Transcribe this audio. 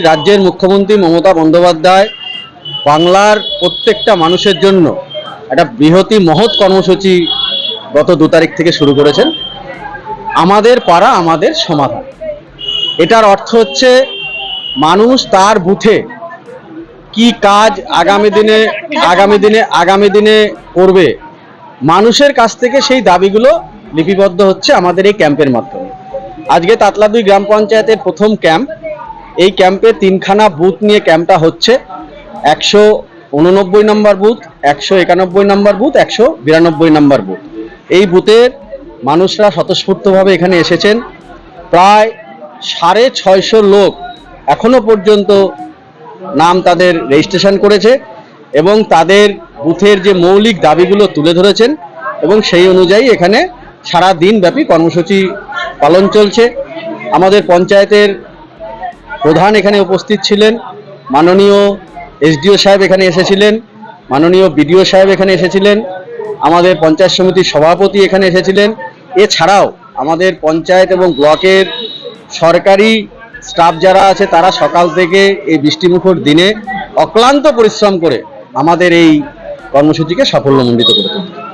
রাজ্যের মুখ্যমন্ত্রী মমতা বন্দ্যোপাধ্যায় বাংলার প্রত্যেকটা মানুষের জন্য একটা বৃহতি মহৎ কর্মসূচি গত দু তারিখ থেকে শুরু করেছেন। আমাদের পাড়া, আমাদের সমাধান। এটার অর্থ হচ্ছে মানুষ তার বুথে কি কাজ আগামী দিনে আগামী দিনে আগামী দিনে করবে, মানুষের কাছ থেকে সেই দাবিগুলো লিপিবদ্ধ হচ্ছে আমাদের এই ক্যাম্পের মাধ্যমে। আজকে তাতলাদুই গ্রাম পঞ্চায়েতের প্রথম ক্যাম্প। এই ক্যাম্পে তিনখানা বুথ নিয়ে ক্যাম্পটা হচ্ছে। একশো উননব্বই নম্বর বুথ, একশো একানব্বই নম্বর বুথ, একশো বিরানব্বই নম্বর বুথ। এই বুথের মানুষরা স্বতঃস্ফূর্তভাবে এখানে এসেছেন। প্রায় সাড়ে ছয়শো লোক এখনও পর্যন্ত নাম তাদের রেজিস্ট্রেশন করেছে এবং তাদের বুথের যে মৌলিক দাবিগুলো তুলে ধরেছেন এবং সেই অনুযায়ী এখানে সারা দিন ব্যাপী কর্মসূচি পালন চলছে। আমাদের পঞ্চায়েতের প্রধান এখানে উপস্থিত ছিলেন, মাননীয় এসডিও সাহেব এখানে এসেছিলেন, মাননীয় বিডিও সাহেব এখানে এসেছিলেন, আমাদের পঞ্চায়েত সমিতির সভাপতি এখানে এসেছিলেন। এছাড়াও আমাদের পঞ্চায়েত এবং ব্লকের সরকারি স্টাফ যারা আছে তারা সকাল থেকে এই বৃষ্টিমুখর দিনে অক্লান্ত পরিশ্রম করে আমাদের এই কর্মসূচিকে সাফল্যমণ্ডিত করে তুলছে।